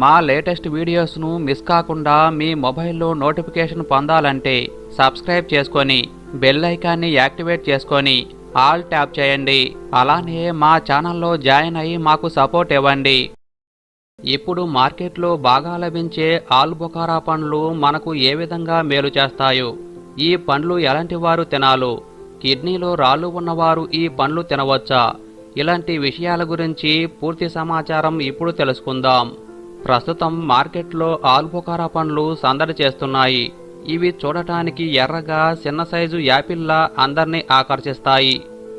మా latest వీడియోస్ను miss కాకుండా మీ మొబైల్లో నోటిఫికేషన్ పొందాలంటే సబ్స్క్రైబ్ చేసుకొని బెల్ ఐకాన్ని యాక్టివేట్ చేసుకొని ఆల్ ట్యాప్ చేయండి. అలానే మా ఛానల్లో జాయిన్ అయ్యి మాకు సపోర్ట్ ఇవ్వండి. ఇప్పుడు మార్కెట్లో బాగా లభించే ఆల్బొకారా పండ్లు మనకు ఏ విధంగా మేలు చేస్తాయో ఈ పండ్లు ఎలాంటి వారు తినాలో కిడ్నీలో రాళ్ళు ఉన్నవారు ఈ పండ్లు తినవచ్చా ఇలాంటి విషయాల గురించి పూర్తి సమాచారం ఇప్పుడు తెలుసుకుందాం. ప్రస్తుతం మార్కెట్లో ఆల్బొకారా పండ్లు సందడి చేస్తున్నాయి. ఇవి చూడటానికి ఎర్రగా చిన్న సైజు యాపిల్లా అందర్నీ ఆకర్షిస్తాయి.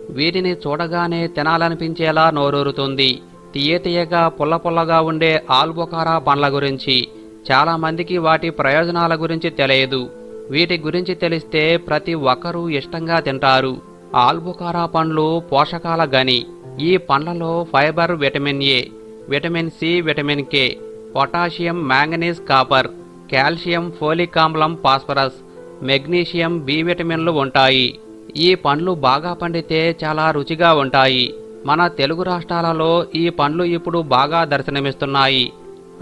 వీటిని చూడగానే తినాలనిపించేలా నోరూరుతుంది. తీయ తీయగా పుల్ల పుల్లగా ఉండే ఆల్బుకారా పండ్ల గురించి. చాలామందికి వాటి ప్రయోజనాల గురించి తెలియదు. వీటి గురించి తెలిస్తే ప్రతి ఒక్కరూ ఇష్టంగా తింటారు. ఆల్బుకారా పండ్లు పోషకాల గని ఈ పండ్లలో fibre vitamin A vitamin C vitamin K potassium manganese copper calcium folic ఆమ్లం ఫాస్ఫరస్ మెగ్నీషియం బి విటమిన్లు ఉంటాయి. ఈ పండ్లు బాగా పండితే చాలా రుచిగా ఉంటాయి. మన తెలుగు రాష్ట్రాలలో ఈ పండ్లు ఇప్పుడు బాగా దర్శనమిస్తున్నాయి.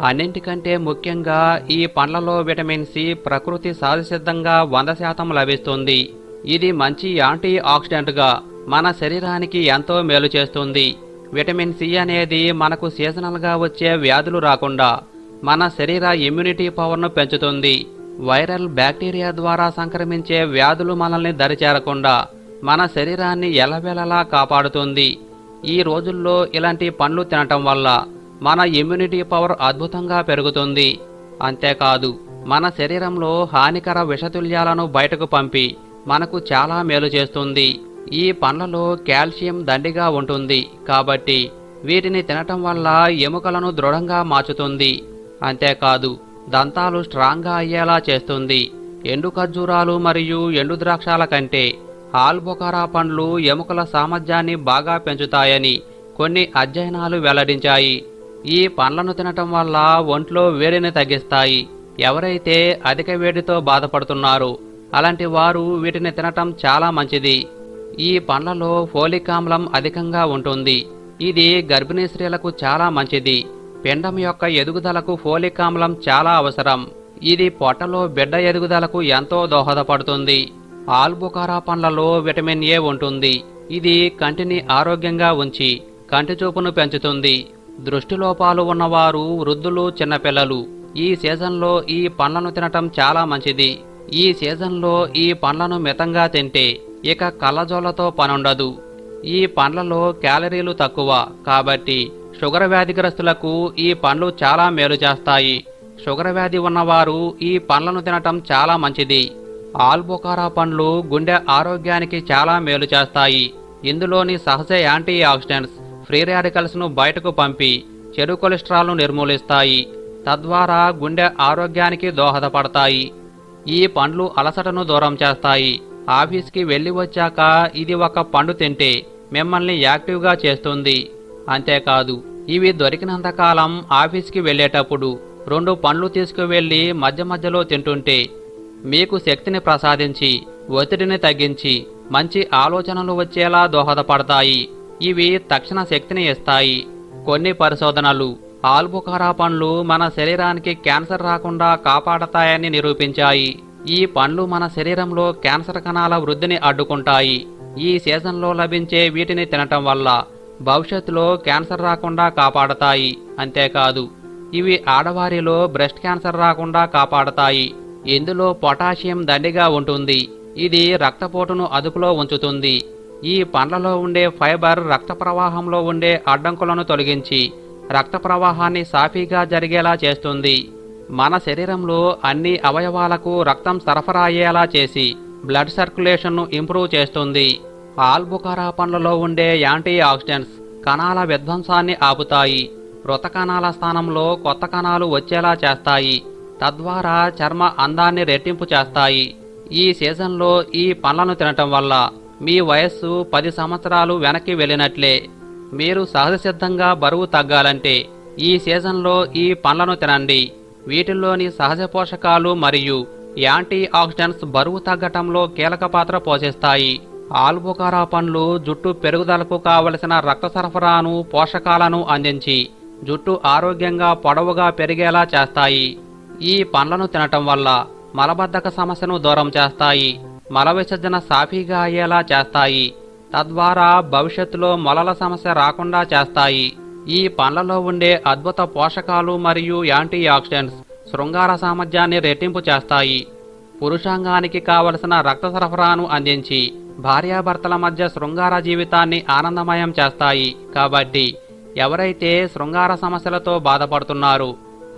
అన్నింటికంటే ముఖ్యంగా ఈ పండ్లలో విటమిన్ సి ప్రకృతి సహజసిద్ధంగా వంద శాతం లభిస్తుంది. ఇది మంచి యాంటీ ఆక్సిడెంట్గా మన శరీరానికి ఎంతో మేలు చేస్తుంది. విటమిన్ సి అనేది మనకు సీజనల్గా వచ్చే వ్యాధులు రాకుండా మన శరీర ఇమ్యూనిటీ పవర్ను పెంచుతుంది. వైరల్ బ్యాక్టీరియా ద్వారా సంక్రమించే వ్యాధులు మనల్ని దరిచేరకుండా మన శరీరాన్ని ఎలవెలలా కాపాడుతుంది. ఈ రోజుల్లో ఇలాంటి పండ్లు తినటం వల్ల మన ఇమ్యూనిటీ పవర్ అద్భుతంగా పెరుగుతుంది. అంతేకాదు మన శరీరంలో హానికర విషతుల్యాలను బయటకు పంపి మనకు చాలా మేలు చేస్తుంది. ఈ పండ్లలో కాల్షియం దండిగా ఉంటుంది కాబట్టి వీటిని తినటం వల్ల ఎముకలను దృఢంగా మార్చుతుంది. అంతేకాదు దంతాలు స్ట్రాంగ్గా అయ్యేలా చేస్తుంది. ఎండు ఖర్జూరాలు మరియు ఎండు ద్రాక్షాల కంటే ఆల్బొకారా పండ్లు ఎముకల సామర్థ్యాన్ని బాగా పెంచుతాయని కొన్ని అధ్యయనాలు వెల్లడించాయి. ఈ పండ్లను తినటం వల్ల ఒంట్లో వేడిని తగ్గిస్తాయి. ఎవరైతే అధిక వేడితో బాధపడుతున్నారో అలాంటి వారు వీటిని తినటం చాలా మంచిది. ఈ పండ్లలో ఫోలిక్ ఆమ్లం అధికంగా ఉంటుంది. ఇది గర్భిణీ స్త్రీలకు చాలా మంచిది. పిండం యొక్క ఎదుగుదలకు ఫోలిక్ ఆమ్లం చాలా అవసరం. ఇది పొట్టలో బిడ్డ ఎదుగుదలకు ఎంతో దోహదపడుతుంది. ఆల్బుకారా పండ్లలో విటమిన్ ఏ ఉంటుంది. ఇది కంటిని ఆరోగ్యంగా ఉంచి కంటి చూపును పెంచుతుంది. దృష్టిలోపాలు ఉన్నవారు వృద్ధులు చిన్నపిల్లలు ఈ సీజన్లో ఈ పండ్లను తినటం చాలా మంచిది. ఈ సీజన్లో ఈ పండ్లను మితంగా తింటే ఇక కళ్ళజోలతో పనుండదు. ఈ పండ్లలో క్యాలరీలు తక్కువ. కాబట్టి షుగర్ వ్యాధిగ్రస్తులకు ఈ పండ్లు చాలా మేలు చేస్తాయి. షుగర్ వ్యాధి ఉన్నవారు ఈ పండ్లను తినటం చాలా మంచిది. ఆల్బుకారా పండ్లు గుండె ఆరోగ్యానికి చాలా మేలు చేస్తాయి. ఇందులోని సహజ యాంటీ ఆక్సిడెంట్స్ ఫ్రీ రాడికల్స్ను బయటకు పంపి చెడు కొలెస్ట్రాల్ను నిర్మూలిస్తాయి. తద్వారా గుండె ఆరోగ్యానికి దోహదపడతాయి. ఈ పండ్లు అలసటను దూరం చేస్తాయి. ఆఫీస్కి వెళ్ళి వచ్చాక ఇది ఒక పండు తింటే మిమ్మల్ని యాక్టివ్గా చేస్తుంది. అంతేకాదు ఇవి దొరికినంతకాలం ఆఫీస్కి వెళ్ళేటప్పుడు రెండు పండ్లు తీసుకువెళ్ళి మధ్య మధ్యలో తింటుంటే మీకు శక్తిని ప్రసాదించి ఒత్తిడిని తగ్గించి మంచి ఆలోచనలు వచ్చేలా దోహదపడతాయి. ఇవి తక్షణ శక్తిని ఇస్తాయి. కొన్ని పరిశోధనలు ఆల్బుకారా పండ్లు మన శరీరానికి క్యాన్సర్ రాకుండా కాపాడతాయని నిరూపించాయి. ఈ పండ్లు మన శరీరంలో క్యాన్సర్ కణాల వృద్ధిని అడ్డుకుంటాయి. ఈ సీజన్లో లభించే వీటిని తినటం వల్ల భవిష్యత్తులో క్యాన్సర్ రాకుండా కాపాడతాయి. అంతేకాదు ఇవి ఆడవారిలో బ్రెస్ట్ క్యాన్సర్ రాకుండా కాపాడతాయి. ఇందులో పొటాషియం దండిగా ఉంటుంది. ఇది రక్తపోటును అదుపులో ఉంచుతుంది. ఈ పండ్లలో ఉండే ఫైబర్ రక్త ప్రవాహంలో ఉండే అడ్డంకులను తొలగించి రక్త ప్రవాహాన్ని సాఫీగా జరిగేలా చేస్తుంది. మన శరీరంలో అన్ని అవయవాలకు రక్తం సరఫరా అయ్యేలా చేసి బ్లడ్ సర్క్యులేషన్ను ఇంప్రూవ్ చేస్తుంది. ఆల్బుకారా పండ్లలో ఉండే యాంటీ ఆక్సిడెంట్స్ కణాల విధ్వంసాన్ని ఆపుతాయి. మృత కణాల స్థానంలో కొత్త కణాలు వచ్చేలా చేస్తాయి. తద్వారా చర్మ అందాన్ని రెట్టింపు చేస్తాయి. ఈ సీజన్లో ఈ పండ్లను తినటం వల్ల మీ వయస్సు పది సంవత్సరాలు వెనక్కి వెళ్ళినట్లే. మీరు సహజసిద్ధంగా బరువు తగ్గాలంటే ఈ సీజన్లో ఈ పండ్లను తినండి. వీటిల్లోని సహజ పోషకాలు మరియు యాంటీ ఆక్సిడెంట్స్ బరువు తగ్గటంలో కీలక పాత్ర పోషిస్తాయి. ఆల్బుకారా పండ్లు జుట్టు పెరుగుదలకు కావలసిన రక్త సరఫరాను పోషకాలను అందించి జుట్టు ఆరోగ్యంగా పొడవుగా పెరిగేలా చేస్తాయి. ఈ పండ్లను తినటం వల్ల మలబద్ధక సమస్యను దూరం చేస్తాయి. మల విసర్జన సాఫీగా అయ్యేలా చేస్తాయి. తద్వారా భవిష్యత్తులో మొలల సమస్య రాకుండా చేస్తాయి. ఈ పండ్లలో ఉండే అద్భుత పోషకాలు మరియు యాంటీ ఆక్సిడెంట్స్ శృంగార సామర్థ్యాన్ని రెట్టింపు చేస్తాయి. పురుషాంగానికి కావలసిన రక్త సరఫరాను అందించి భార్యాభర్తల మధ్య శృంగార జీవితాన్ని ఆనందమయం చేస్తాయి. కాబట్టి ఎవరైతే శృంగార సమస్యలతో బాధపడుతున్నారు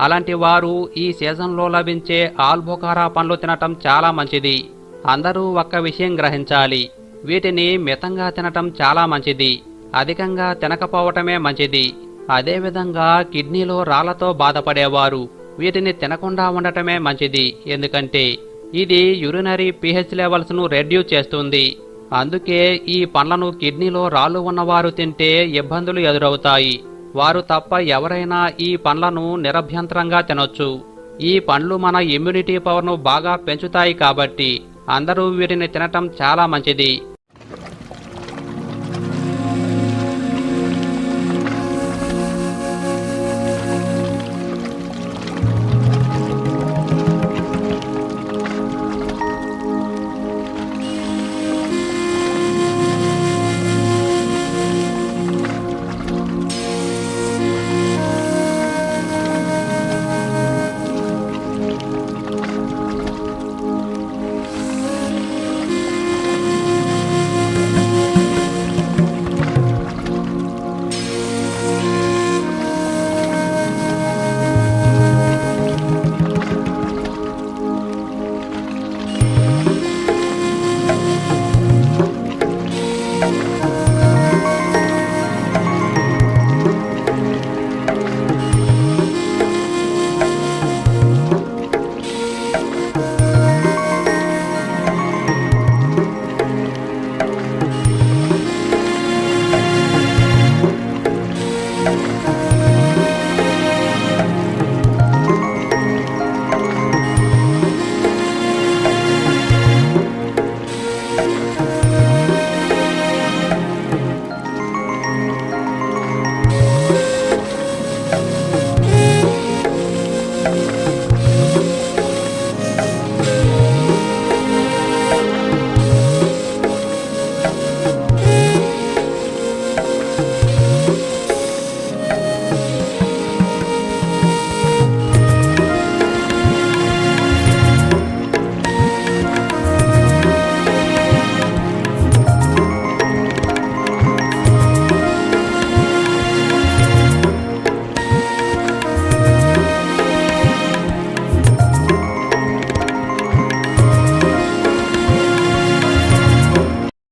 అలాంటి వారు ఈ సీజన్లో లభించే ఆల్బుకారా పండ్లు తినటం చాలా మంచిది. అందరూ ఒక్క విషయం గ్రహించాలి వీటిని మితంగా తినటం చాలా మంచిది. అధికంగా తినకపోవటమే మంచిది. అదేవిధంగా కిడ్నీలో రాళ్ళతో బాధపడేవారు. వీటిని తినకుండా ఉండటమే మంచిది. ఎందుకంటే ఇది యురినరీ పిహెచ్ లెవెల్స్ను రెడ్యూస్ చేస్తుంది. అందుకే ఈ పండ్లను కిడ్నీలో రాళ్ళు ఉన్నవారు తింటే ఇబ్బందులు ఎదురవుతాయి. వారు తప్ప ఎవరైనా ఈ పండ్లను నిరభ్యంతరంగా తినొచ్చు. ఈ పండ్లు మన ఇమ్యూనిటీ పవర్ను బాగా పెంచుతాయి కాబట్టి అందరూ వీటిని తినటం చాలా మంచిది.